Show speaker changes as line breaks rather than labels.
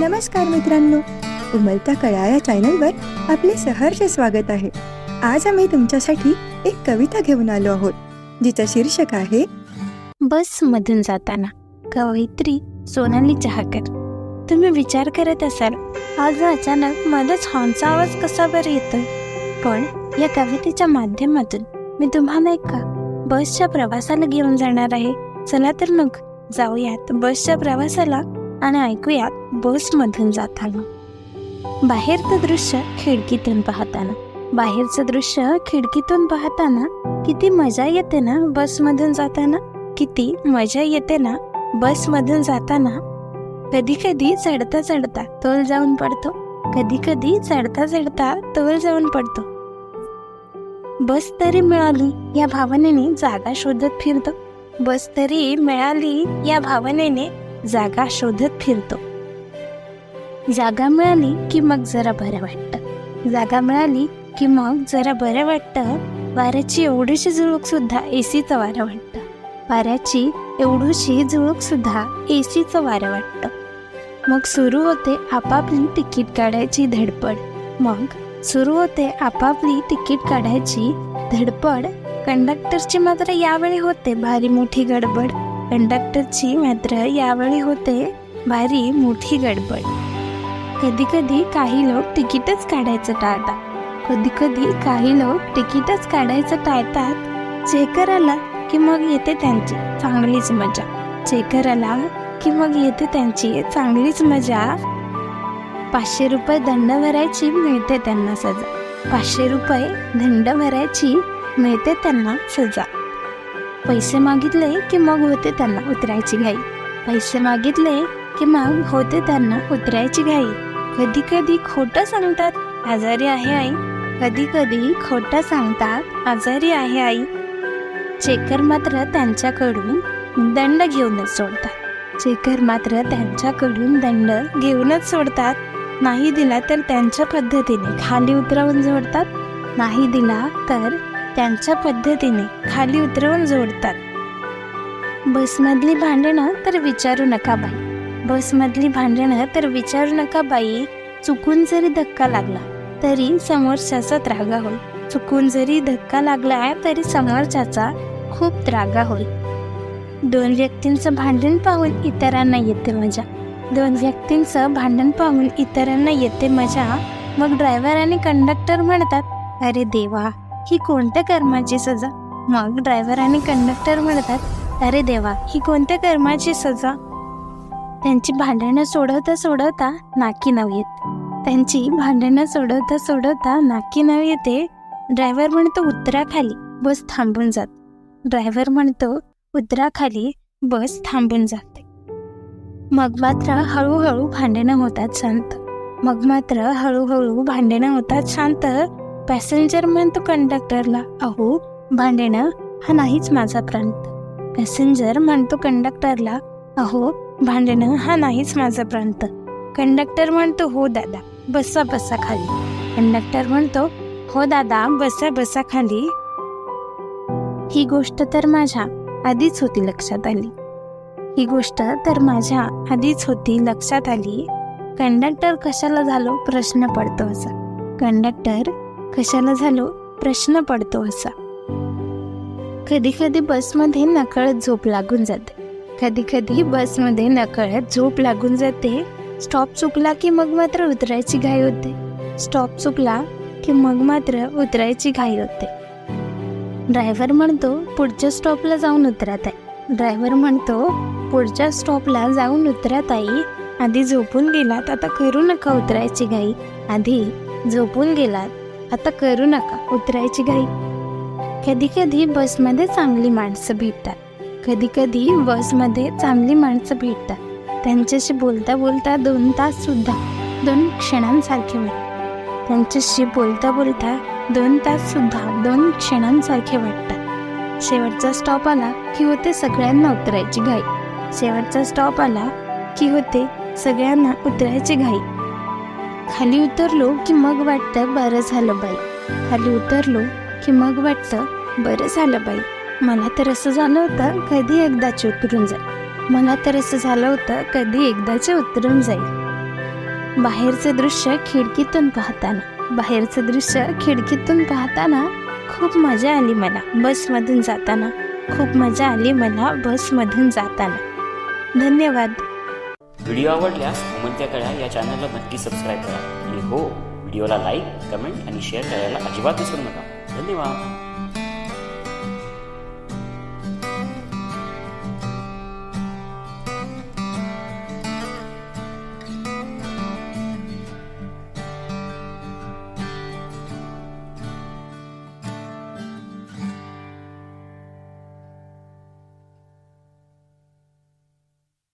नमस्कार मित्रांनो. उमलता कळा या चॅनलवर आपले सहर्ष स्वागत आहे. आज आम्ही तुमच्यासाठी एक कविता घेऊन आलो आहोत जिचं शीर्षक आहे
बस मधून जाताना कवयित्री सोनाली चहाकर. तुम्ही विचार करत असाल आज अचानक मध्येच हॉर्नचा आवाज कसा बरं येतोय? पण या कवितेच्या माध्यमातून मी तुम्हाला एका बसच्या प्रवासाला घेऊन जाणार आहे. चला तर मग जाऊयात बसच्या प्रवासाला आणि ऐकूयात बसमधून जाताना. बाहेरचं दृश्य खिडकीतून पाहताना. बाहेरचं दृश्य खिडकीतून पाहताना किती मजा येते ना बसमधून जाताना. किती मजा येते ना बसमधून जाताना. कधी कधी चढता चढता तोल जाऊन पडतो. कधी कधी चढता चढता तोल जाऊन पडतो. बस तरी मिळाली या भावनेने जागा शोधत फिरतो. बस तरी मिळाली या भावनेने जागा शोधत फिरतो. जागा मिळाली की मग जरा बरं वाटतं. जागा मिळाली की मग जरा बरं वाटतं. वाऱ्याची एवढीशी झुळूक सुद्धा सीचं वारं वाटतं. वाऱ्याची एवढीशी झुळूक सुद्धा सीचं वारं वाटतं. मग सुरू होते आपापली तिकीट काढायची धडपड. मग सुरू होते आपापली तिकीट काढायची धडपड. कंडक्टरची मात्र यावेळी होते भारी मोठी गडबड. कंडक्टरची मात्र यावेळी होते भारी मोठी गडबड. कधी कधी काही लोक तिकीटच काढायचं टाळतात. कधी कधी काही लोक तिकीटच काढायचं टाळतात. चेकर आला की मग येते त्यांची चांगलीच मजा. चेकर आला की मग येते त्यांची चांगलीच मजा. पाचशे रुपये दंड भरायची मिळते त्यांना सजा. पाचशे रुपये दंड भरायची मिळते त्यांना सजा. पैसे मागितले की मग होते त्यांना उतरायची घाई. पैसे मागितले की मग होते त्यांना उतरायची घाई. कधी कधी खोटं सांगतात आजारी आहे आई. कधी कधी खोटं सांगतात आजारी आहे आई. चेकर मात्र त्यांच्याकडून दंड घेऊनच सोडतात. चेकर मात्र त्यांच्याकडून दंड घेऊनच सोडतात. नाही दिला तर त्यांच्या पद्धतीने खाली उतरवून जोडतात. नाही दिला तर त्यांच्या पद्धतीने खाली उतरवून जोडतात. बसमधली भांडणं तर विचारू नका बाई. बसमधली भांडणं तर विचारू नका बाई. चुकून जरी धक्का लागला तरी समोरच्याचा त्रागा होईल. चुकून जरी धक्का लागला तरी समोरच्याचा खूप त्रागा होईल. दोन व्यक्तींचं भांडण पाहून इतरांना येते मजा. दोन व्यक्तींचं भांडण पाहून इतरांना येते मजा. मग ड्रायव्हर आणि कंडक्टर म्हणतात अरे देवा ही कोणत्या कर्माची सजा? मग ड्रायव्हर आणि कंडक्टर म्हणतात अरे देवा ही कोणत्या कर्माची सजा? त्यांची भांडणं सोडवता सोडवता नाकी नव येत. त्यांची भांडणं सोडवता सोडवता नाकी नऊ येते. ड्रायव्हर म्हणतो उतरा बस थांबून जात. ड्रायव्हर म्हणतो उतराखाली बस थांबून जाते. मग मात्र हळूहळू भांडणं होतात शांत. मग मात्र हळूहळू भांडणं होतात शांत. पॅसेंजर म्हणतो कंडक्टरला अहो भांडणं हा नाहीच माझा प्रांत. पॅसेंजर म्हणतो कंडक्टरला अहो भांडणं हा नाहीच माझा प्रांत. कंडक्टर म्हणतो हो दादा बसा बसा खाली. कंडक्टर म्हणतो हो दादा बसा बसा खाली. ही गोष्ट तर माझ्या आधीच होती लक्षात आली. ही गोष्ट तर माझ्या आधीच होती लक्षात आली. कंडक्टर कशाला झालो? प्रश्न पडतो असा. कंडक्टर कशाला झालो? प्रश्न पडतो असा. कधी कधी बसमध्ये नकळत झोप लागून जाते. कधी कधी बसमध्ये नकळत झोप लागून जाते. स्टॉप चुकला की मग मात्र उतरायची घाई होते. स्टॉप चुकला की मग मात्र उतरायची घाई होते. ड्रायव्हर म्हणतो पुढच्या स्टॉपला जाऊन उतरत आहे ड्रायव्हर म्हणतो पुढच्या स्टॉपला जाऊन उतरत आई. आधी झोपून गेलात आता करू नका उतरायची घाई. आधी झोपून गेलात आता करू नका उतरायची घाई. कधी कधी बसमध्ये चांगली माणसं भेटतात. कधी कधी बसमध्ये चांगली माणसं भेटतात. त्यांच्याशी बोलता बोलता दोन तास सुद्धा दोन क्षणांसारखे वाटतात त्यांच्याशी बोलता बोलता दोन तास सुद्धा दोन क्षणांसारखे वाटतात. शेवटचा स्टॉप आला की होते सगळ्यांना उतरायची घाई. शेवटचा स्टॉप आला की होते सगळ्यांना उतरायची घाई. खाली उतरलो की मग वाटतं बरं झालं बाई. खाली उतरलो की मग वाटतं बरं झालं बाई. मला तर असं झालं होतं कधी एकदाचे उतरून जाईल. मला तर असं झालं होतं कधी एकदाचे उतरून जाईल. बाहेरचं दृश्य खिडकीतून पाहताना बाहेरचं दृश्य खिडकीतून पाहताना खूप मजा आली मला बसमधून जाताना. खूप मजा आली मला बसमधून जाताना. धन्यवाद.
व्हिडिओ आवडल्यास उमंत्या कळ्या या चॅनलला नक्की सबस्क्राईब करा. आणि हो व्हिडिओला लाईक कमेंट आणि शेअर करायला अजिबात विसरू नका. धन्यवाद.